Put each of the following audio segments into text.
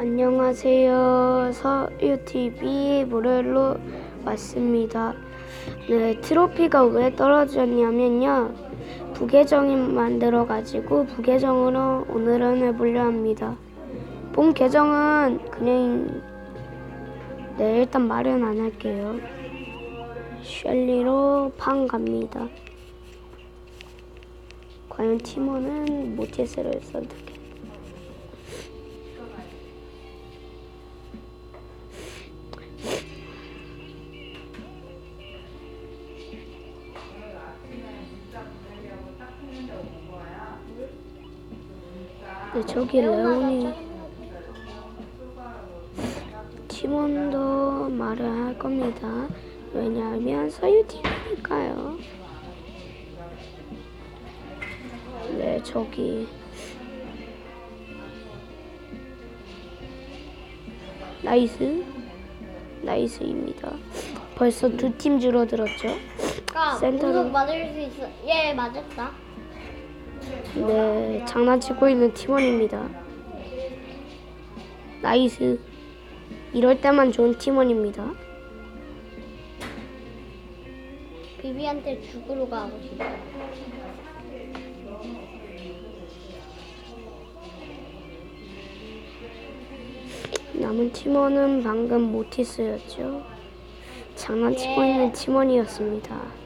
안녕하세요. 서유TV 모렐로 왔습니다. 네, 트로피가 왜 떨어졌냐면요. 부계정이 만들어가지고 부계정으로 오늘은 해보려 합니다. 본 계정은 그냥 네 일단 말은 안 할게요. 셸리로 판 갑니다. 과연 팀원은 모티스를 선택 해. 네, 저기 레온이 팀원도 말을 할 겁니다. 왜냐하면 서유팀이니까요. 네, 저기 나이스 나이스입니다. 벌써 두 팀 줄어들었죠? 까 센터로. 맞을 수 있어. 예, 맞았다. 네, 장난치고 있는 팀원입니다. 나이스. 이럴 때만 좋은 팀원입니다. 비비한테 죽으러 가고 싶어. 남은 팀원은 방금 모티스였죠. 장난치고 예. 있는 팀원이었습니다.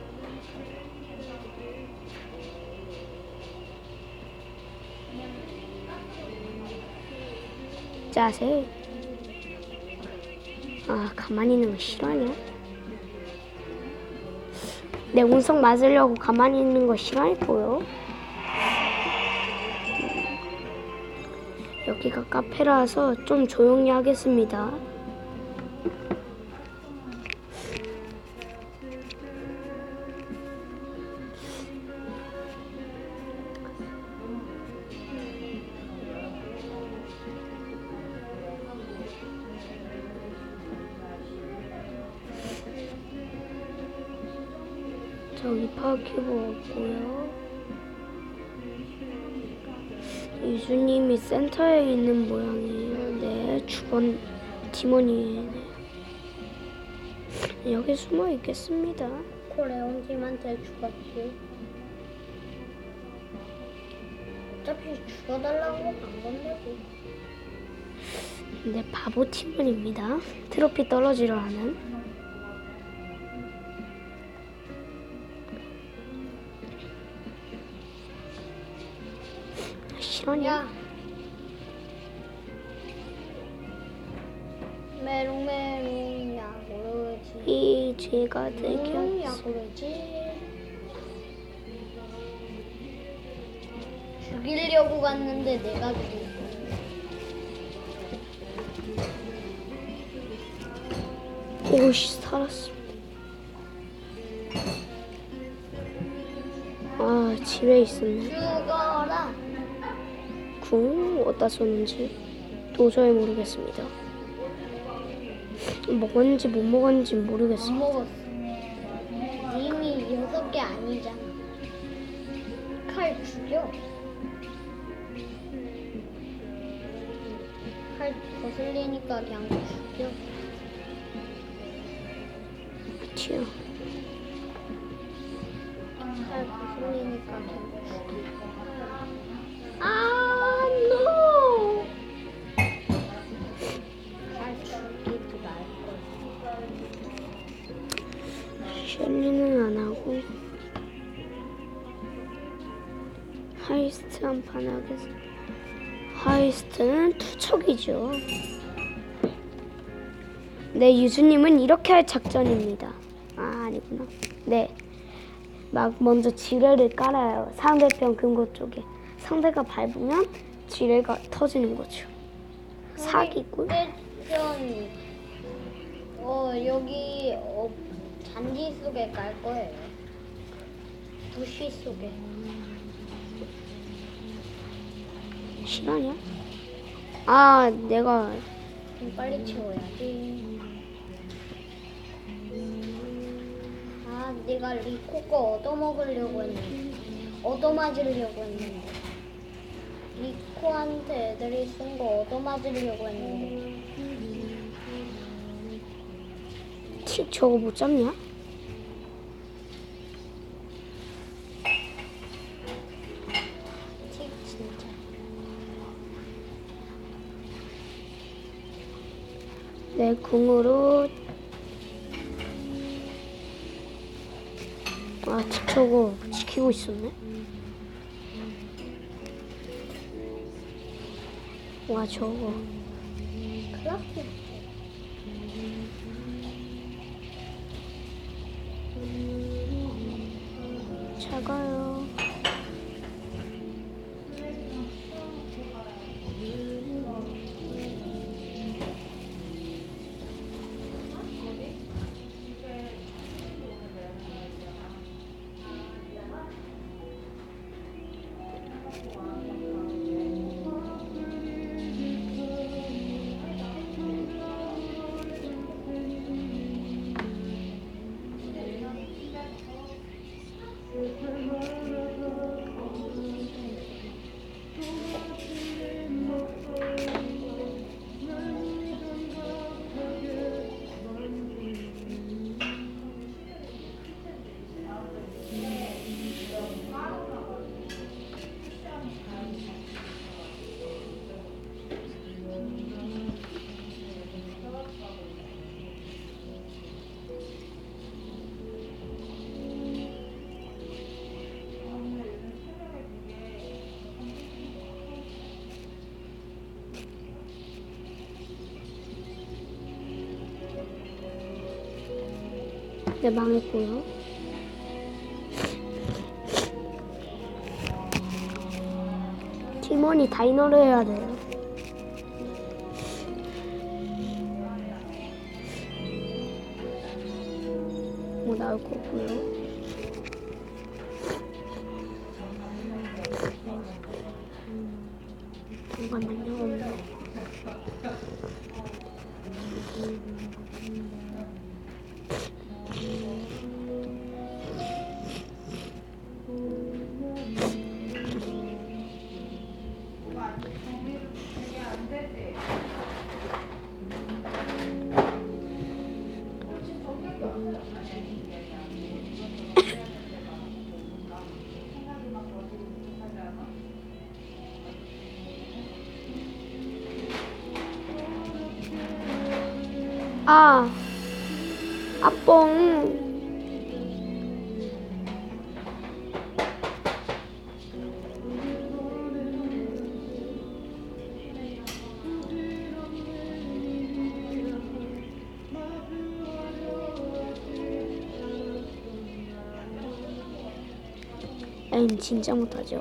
짜세. 아, 가만히 있는 거 싫어하냐? 내 운석 맞으려고 가만히 있는 거 싫어할거요. 여기가 카페라서 좀 조용히 하겠습니다. 저기 파워큐브 없고요. 유주님이 센터에 있는 모양이에요. 네, 주번 팀원이에요. 네. 여기 숨어 있겠습니다. 코레온 팀한테 죽었지. 어차피 죽어달라고 간 건데. 뭐. 네, 바보 팀원입니다. 트로피 떨어지려 하는. 실화냐? 야. 메롱메롱이야 그러지. 이야 되겠어. 그러지. 죽이려고 갔는데 내가 죽였어. 오씨 살았어. 아 집에 있었네. 죽어 라. 궁 어디다 쏘는지 도저히 모르겠습니다. 먹었는지 못 먹었는지 안 모르겠습니다. 먹었어. 이미 여섯 개 아니잖아. 칼 죽여. 칼 거슬리니까 그냥 죽여. 튀어. 칼 거슬리니까 그냥 죽여. 아, 하이스트 한 판 하겠습니다. 하이스트는 투척이죠. 네, 유주님은 이렇게 할 작전입니다. 아, 아니구나. 네. 막 먼저 지뢰를 깔아요. 상대편 금고 쪽에. 상대가 밟으면 지뢰가 터지는 거죠. 사기꾼. 대전 어 여기 어, 잔디 속에 깔 거예요. 부시 속에. 실화냐? 아, 내가 좀 빨리 채워야지. 아, 내가 리코 거 얻어먹으려고 했는데, 얻어맞으려고 했는데. 니코한테 애들이 쓴 거 얻어맞으려고 했는데. 틱 저거 못 잡냐? 틱 진짜. 내 궁으로 아, 틱 저거 지키고 있었네. 와, 저거. 그렇게. 작아요. 네, 망했고요. 팀원이 다이너를 해야 돼요. 뭐 나올 거고요. 아, 아뽕. 진짜 못하죠.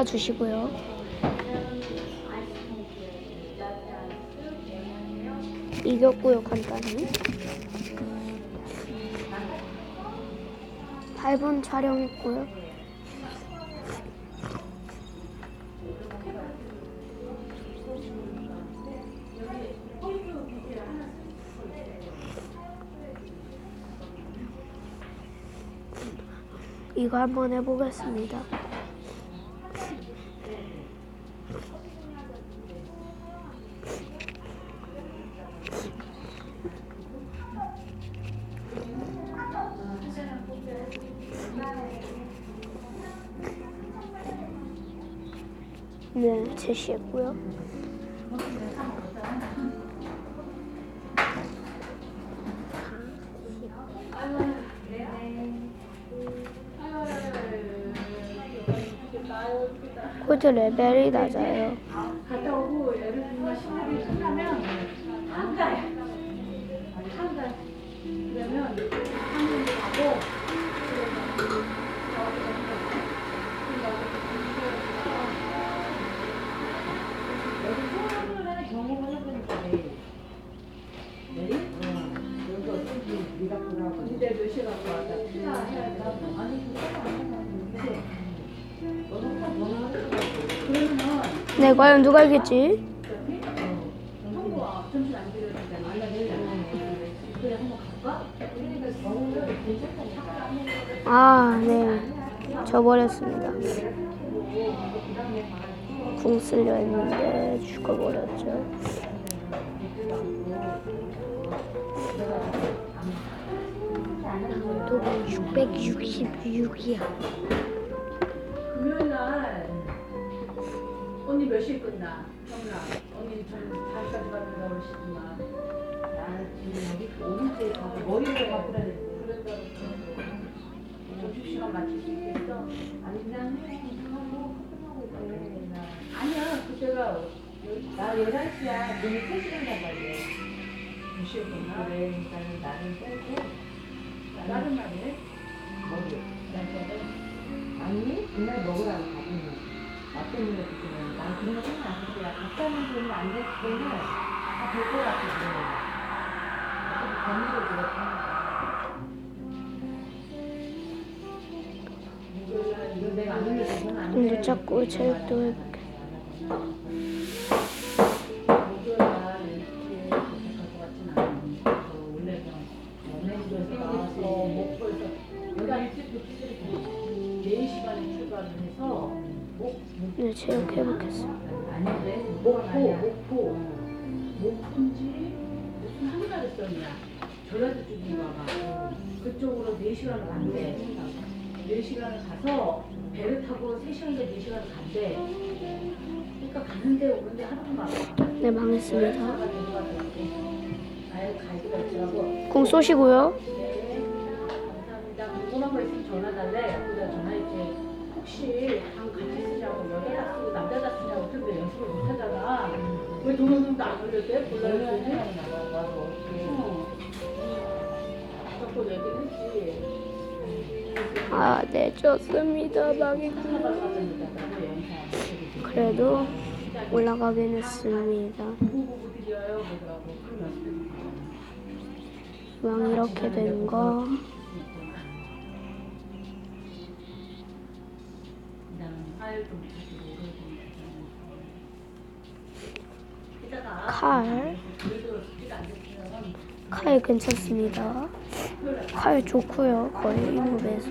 팀원궁 쏴주시고요. 이겼고요, 간단히. 8분 촬영했고요. 이거 한번 해보겠습니다. 네, 제시했고요. 코드 레벨이 낮아요. 갔다 오고 예를 들면 시험이 끝나면 한 달, 한 달. 그러면 한국에 가고 네, 과연 누가 이겠지? 아, 네. 져버렸습니다. 궁 쓸려 했는데 죽어버렸죠. 666이야. 금요일 날 언니 몇 시에 끝나? 형나 언니 좀 5시까지 가면 나오시지만 나는 지금 여기 오른쪽에 가서 머리를 바꾸라 그랬다고 점심 시간 맞출 수 있겠어? 아니 해 하고 끝나고 그래 나 아니야 그때가 여- 나 11시야 너는 3시간 가봐야 끝나? 그래 그러니까 나는 빼고 다른 말이네? 머리 아니 그날 먹으라고 가지는 나 때문에 그때는 난 그런 거 생각 안 했어 야 각자는 그러면 안 됐을 때는 다될것 같아 그런 거 어차피 그렇게 이거 내가 안 올려줘서는 안 돼. 근데 자꾸 회복해. 목요 네, 체력 회복했어. 아닌데 목포 목포 목포인지 무슨 한가를 썼냐 전라도 쪽인가 봐 그쪽으로 4시간을 간대 4시간을 가서 배를 타고 3시간인가 4시간을 간대 그러니까 가는데 오는데 하루가 봐 네, 망했습니다. 궁 쏘시고요. 네 감사합니다 전화 달래 전화했지 혹시 방 같이 쓰냐고 여자다 쓰고 남자다 쓰냐고 근데 연습을 못 하잖아 왜 동영상도 안 올렸대? 어. 자꾸 얘기를 했지 아, 네, 졌습니다. 망했고. 그래도 올라가긴 했습니다. 부부부부 드려요 그러더라고 그럼 연습해 왕 이렇게 된 거. 칼. 칼 괜찮습니다. 칼 좋고요. 거의 이무에서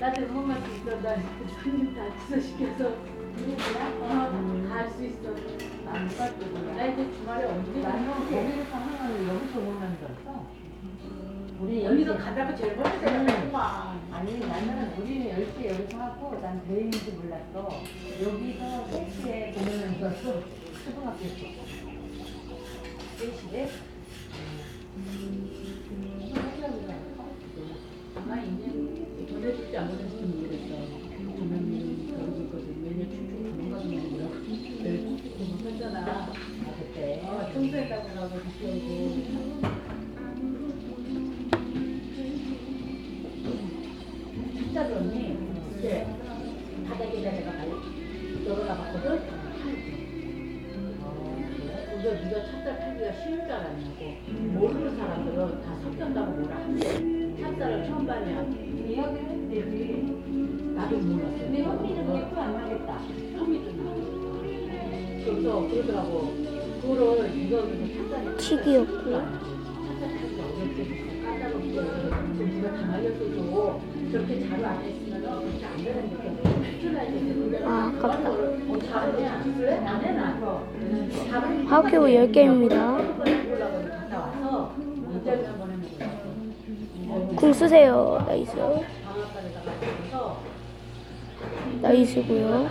나한테 있어 나 손님 다 취소시켜서 어, 갈수 있어 나 이제 주말에 언제 나는 거기를 상황을 여기서 알았어. 우리 여기서 가다가 제일 먼저 우리는 10시에 여기서 난 대회인지 몰랐어. 여기서 3시에 공연을 갔어. 초등학교에서. 4시에 아마 있는 보내줄지 안 보내줄지 모르겠어 조명이 바닥에다 내가 발 열어놔 봤거든 그래서 네가 찹쌀 팔기가 쉬운 줄 알았냐고. 모르는 사람들은 다 섞였다고 뭐라 한대 찹쌀을 처음 봤냐 이야기를 되지. 나도 몰랐어 근데 현미는 기억 안 나겠다. 처음이도 나 그래서 그러더라고. 그거를 이거 그래서 찹쌀이 튀기였고. 찹쌀 팔기가 어렵게 까다롭고 좀 누가 다 말렸어도 저렇게 자루 안 했으면 그렇게 안 해줘야 돼 아, 아깝다. 하우큐브 10개입니다. 갔다 와서 인터뷰 한번 해보고 궁 쓰세요. 나이스. 나이스고요.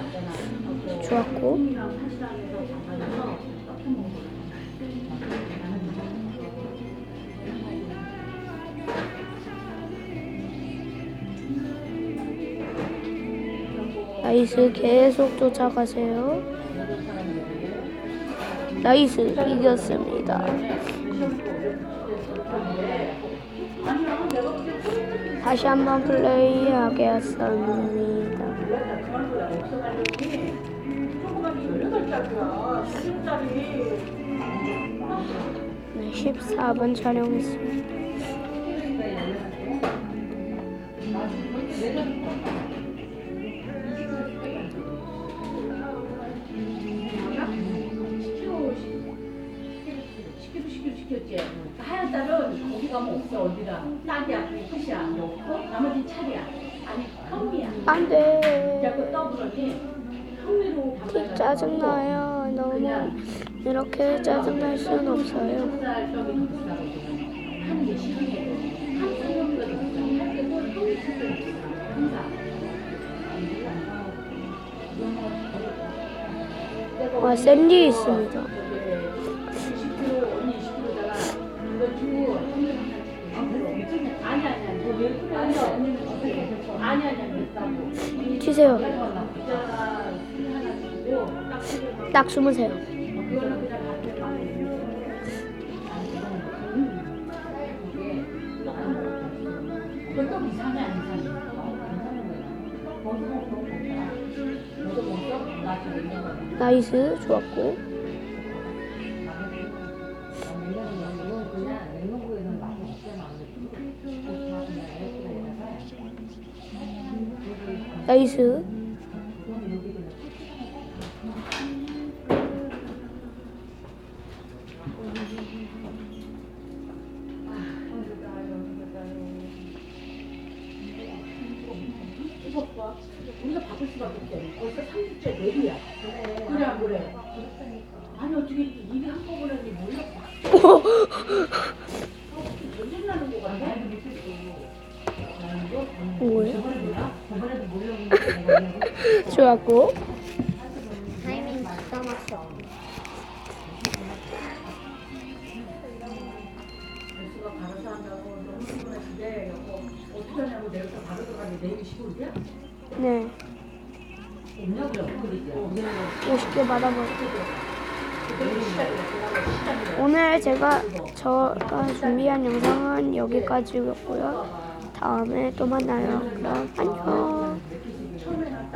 좋았고. 나이스 계속 쫓아가세요. 나이스 이겼습니다. 다시 한번 플레이하겠습니다. 네, 14분 촬영했습니다. 시키고 시켰지. 하얀 딸은 거기 가면 없어 어디가 딱이야 끝이야 없고 나머지 차리야 아니 현미야 안 돼. 자꾸 떠들었니 현미로 담가서 짜증나요. 너무 이렇게 짜증날 수는 없어요. 쌀 떡이 더 비싸거든 하는 게 싫은데도 항상 현미가 더 비싸 할 때도 현미 차를 비싸 항상 와, 샌디 있습니다. 튀세요. 딱 숨으세요. 나이스. 좋았고. 나이스. 우리가 바꿀 수밖에 없어. 벌써 3주째 내리야. 그래 안 그래? 아니 어떻게 일이 한꺼번에 하니 몰라. 전쟁 나는 거 같아. 뭐예요? 저번에 몰라? 저번에도 몰랐는데 좋았고. 타이밍 기가 막혀. 네. 없냐 그래? 그러지. 50개 받아버려. 그때 시작이야. 오늘 제가 저가 준비한 영상은 여기까지였고요. 다음에 또 만나요. 그럼 안녕.